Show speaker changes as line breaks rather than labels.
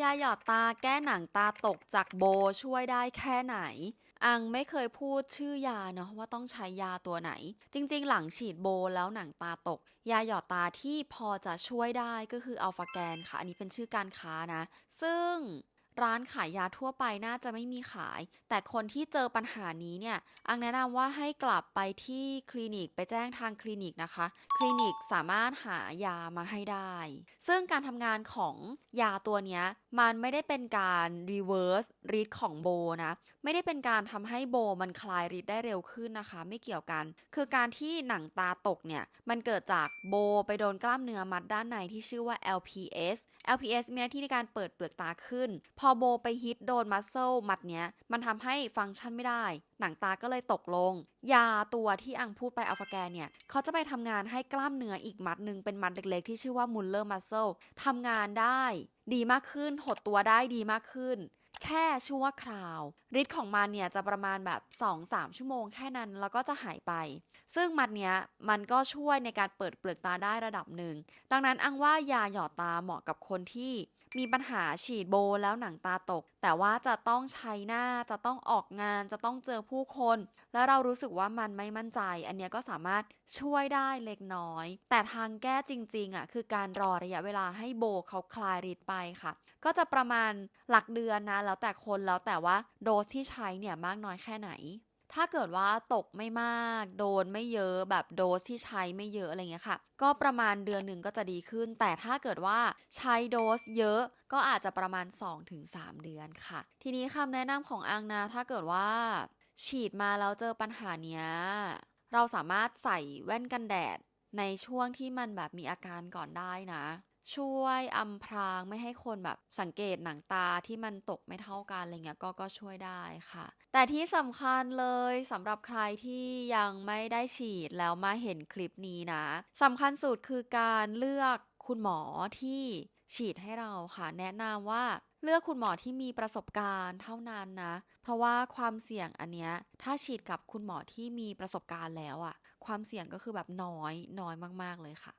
ยาหยอดตาแก้หนังตาตกจากโบช่วยได้แค่ไหน อังไม่เคยพูดชื่อยาเนาะว่าต้องใช้ยาตัวไหน จริงๆ หลังฉีดโบแล้วหนังตาตก ยาหยอดตาที่พอจะช่วยได้ก็คืออัลฟาแกนค่ะ อันนี้เป็นชื่อการค้านะ ซึ่ง ร้านขายยาทั่วไปน่าจะไม่มีขาย แต่คนที่เจอปัญหานี้เนี่ย อังแนะนำว่าให้กลับไปที่คลินิกไปแจ้งทางคลินิกนะคะ คลินิกสามารถหายามาให้ได้ ซึ่งการทำงานของยาตัวนี้มันไม่ได้เป็นการ reverse ฤทธิ์ของโบนะ ไม่ได้เป็นการทำให้โบมันคลายฤทธิ์ได้เร็วขึ้นนะคะ ไม่เกี่ยวกัน คือการที่หนังตาตกเนี่ยมันเกิดจากโบไปโดนกล้ามเนื้อมัดด้านในที่ชื่อว่า LPS LPS มีหน้าที่ในการเปิดเปลือกตาขึ้นพพอโบไปฮิตโดนมัสเซลมัดเนี้ย มันทำให้ฟังก์ชันไม่ได้ หนังตาก็เลยตกลง ยาตัวที่อังพูดไปอัลฟาแกนเนี่ย เขาจะไปทำงานให้กล้ามเนื้ออีกมัดหนึ่งเป็นมัดเล็กๆ ที่ชื่อว่ามุลเลอร์มัสเซลทำงานได้ ดีมากขึ้น หดตัวได้ดีมากขึ้น แค่ชั่วคราวฤทธิ์ของมันเนี่ยจะประมาณแบบ 2-3 ชั่วโมงแค่นั้นแล้วก็จะหายไป ซึ่งมัดเนี้ยมันก็ช่วยในการเปิดเปลือกตาได้ระดับหนึ่ง ดังนั้นอังว่ายาหยอดตาเหมาะกับคนที่ มีปัญหาฉีดโบแล้วหนังตาตก แต่ว่าจะต้องใช้หน้าจะต้องออกงานจะต้องเจอผู้คน แล้วเรารู้สึกว่ามันไม่มั่นใจ อันเนี้ยก็สามารถช่วยได้เล็กน้อย แต่ทางแก้จริงๆอะคือการรอระยะเวลาให้โบเขาคลายฤทธิ์ไปค่ะ ก็จะประมาณหลักเดือนนะแล้วแต่คนแล้วแต่ว่าโดสที่ใช้เนี่ยมากน้อยแค่ไหน ถ้าเกิดว่าตกไม่มาก โดนไม่เยอะแบบโดสที่ใช้ไม่เยอะอะไรเงี้ยค่ะ ก็ประมาณเดือนหนึ่งก็จะดีขึ้น แต่ถ้าเกิดว่าใช้โดสเยอะก็อาจจะประมาณ 2-3 เดือนค่ะ ทีนี้คำแนะนำของอังนะ ถ้าเกิดว่า ฉีดมาแล้วเจอปัญหาเนี้ย เราสามารถใส่แว่นกันแดดในช่วงที่มันแบบมีอาการก่อนได้นะ ช่วยอำพรางไม่ให้คนแบบสังเกตหนังตาที่มันตกไม่เท่ากันอะไรเงี้ยก็ก็ช่วยได้ค่ะ แต่ที่สำคัญเลยสำหรับใครที่ยังไม่ได้ฉีดแล้วมาเห็นคลิปนี้นะสำคัญสุดคือการเลือกคุณหมอที่ฉีดให้เราค่ะ แนะนำว่าเลือกคุณหมอที่มีประสบการณ์เท่านั้นนะ เพราะว่าความเสี่ยงอันเนี้ยถ้าฉีดกับคุณหมอที่มีประสบการณ์แล้วอะความเสี่ยงก็คือแบบน้อยน้อยมาก ๆเลยค่ะ